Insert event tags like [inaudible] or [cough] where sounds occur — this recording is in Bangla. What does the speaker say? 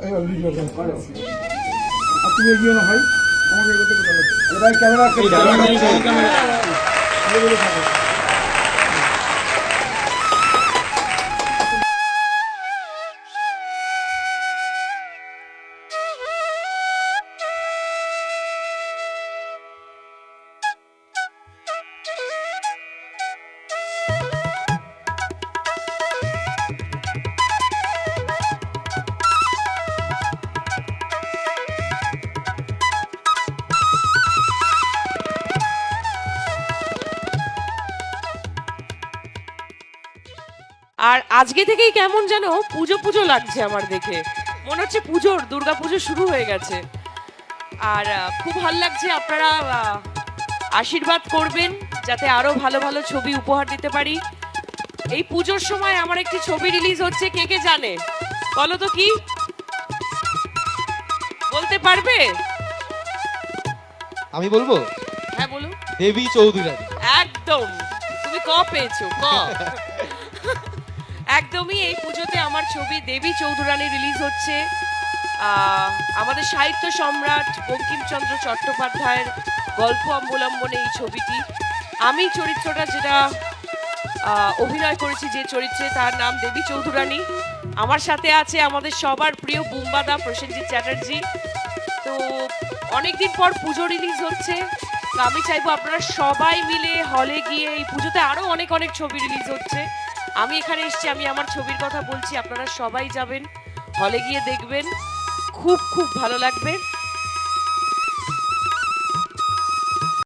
এবার ভিডিও কর আর তুমি এগিয়ে না ভাই আমাকে এগোতে ভাই ক্যামেরা আর আজকে থেকেই কেমন যেন পুজো পুজো লাগছে আমার দেখে। মনে হচ্ছে পুজোর দুর্গা পুজো শুরু হয়ে গেছে। আর খুব ভালো লাগছে আপনারা আশীর্বাদ করবেন যাতে আরও ভালো ভালো ছবি উপহার দিতে পারি। এই পুজোর সময় আমার একটি ছবি রিলিজ হচ্ছে কে কে জানে? বলো তো কি? বলতে পারবে? আমি বলব? হ্যাঁ বলুন। দেবী চৌধুরানী। একদম। তুমি ক পেয়েছ? ক। [laughs] একদমই এই পুজোতে আমার ছবি দেবী চৌধুরানী রিলিজ হচ্ছে। আমাদের সাহিত্য সম্রাট বঙ্কিমচন্দ্র চট্টোপাধ্যায়ের গল্প অবলম্বনে এই ছবিটি। আমি চরিত্রটা যেটা অভিনয় করেছি যে চরিত্রে, তার নাম দেবী চৌধুরানী। আমার সাথে আছে আমাদের সবার প্রিয় বুম্বাদা প্রসেনজিৎ চ্যাটার্জি। তো অনেকদিন পর পুজো রিলিজ হচ্ছে। আমি চাইব আপনারা সবাই মিলে হলে গিয়ে এই পুজোতে আরও অনেক অনেক ছবি রিলিজ হচ্ছে। আমি এখানে এসেছি, আমি আমার ছবির কথা বলছি, আপনারা সবাই যাবেন হলে গিয়ে দেখবেন, খুব খুব ভালো লাগবে।